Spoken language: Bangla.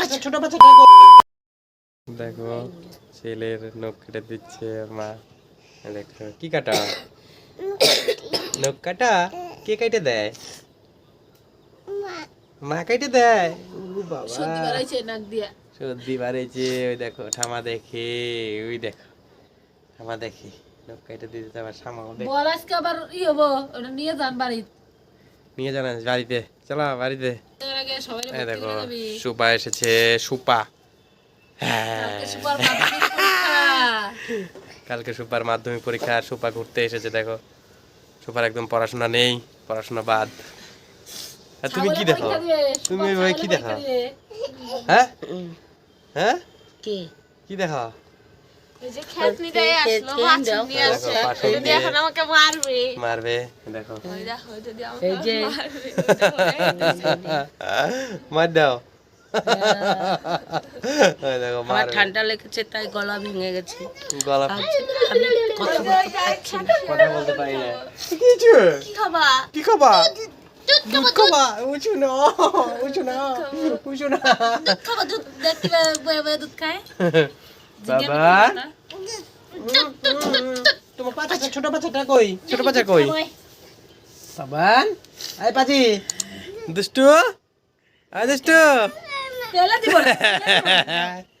বাচ্চা ছোট বাচ্চাটা কই? দেখো ছেলের নখ কেটে দিচ্ছে মা। দেখো কি কাটা? নখ কাটা? কে কেটে দেয়? মা কেটে দেয়? ও বাবা। সর্দি বাড়াইছে নাক দিয়া। সর্দি বাড়েছে ওই দেখো ঠামা দেখে ওই দেখো ঠামা দেখে নখ কেটে দিতে তো আবার সামাও দেখ। বল আজকে আবার ই হব ওটা নিয়ে যান বাড়ি নিয়ে জানা বাড়িতে চলো বাড়িতে। দেখো সুপা এসেছে সুপা। হ্যাঁ। কালকে সুপার মাধ্যমিক পরীক্ষা আর সুপা ঘুরতে এসেছে দেখো। সুপার একদম পড়াশোনা নেই পড়াশোনা বাদ। আর তুমি কি দেখো? তুমি কি দেখো? হ্যাঁ? হ্যাঁ কি দেখো? মার দাও। ওই আমার ঠান্ডা লেগেছে তাই গলা ভেঙে গেছে। গলা কথা বলতে পারি না। কি খাবা? কি খাবা? দুধ খাবা উঁচু না উঁচু না উঁচু না। দুধ খাব, দুধ। দেখতে বয়ে বয়ে দুধ খায়। বাবা। তোমার বাচ্চা ছোট বাচ্চাটা কই? ছোট বাচ্চা কই? সাবান। আয় পাচি দুষ্টু। আয় দুষ্টু। পেলে দিব।